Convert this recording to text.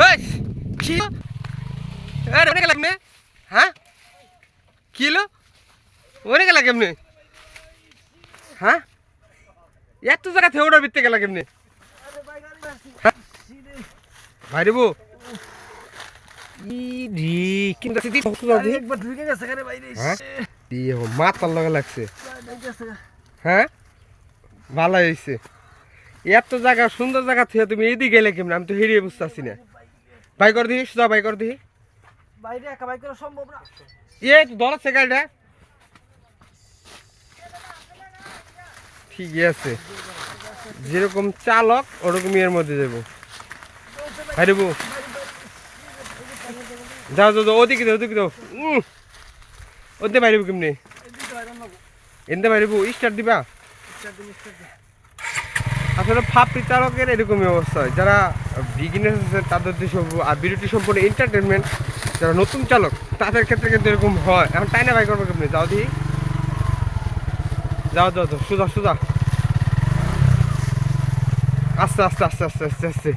Kilo kilo আরে অনেক লাগবে হ্যাঁ? কিলো অনেক লাগে কেমনি? হ্যাঁ? এত জায়গা থেকে ওটা বিতে গেলা কেমনি? ভাই লগে লাগছে। হ্যাঁ? ভালো হয়েছে এত জায়গা সুন্দর জায়গা থেকে তুমি এদিকে গেলে কেমন? আমি তো হেরিয়ে বুঝতে না। বাই কর দিহি সুদা বাই কর দিহি বাইরে একা বাইক করা সম্ভব না। তো ধরাচ্ছে গাড়িটা। ঠিকই আছে। যেরকম চালক ওরকমই এর মধ্যে যাব। হারিবু যাও যাও ওদিকে দাও ওদিকে দাও। ওদিকে বাইরেবু কেমনি? এনতে বাইরেবু স্টার্ট দিবা? আসলে ফাপড়ি চালকের এরকমই অবস্থা হয়। যারা বিগিনার্স আছে তাদের দেশে আর বিরতি সম্পূর্ণ এন্টারটেনমেন্ট যারা নতুন চালক, তাদের ক্ষেত্রে কিন্তু এরকম হয়। এখন টাইনা বাই করব কেমনি? যাও দিই যাও যাও যাও, সোজা সোজা। আস্তে আস্তে আস্তে আস্তে আস্তে আস্তে।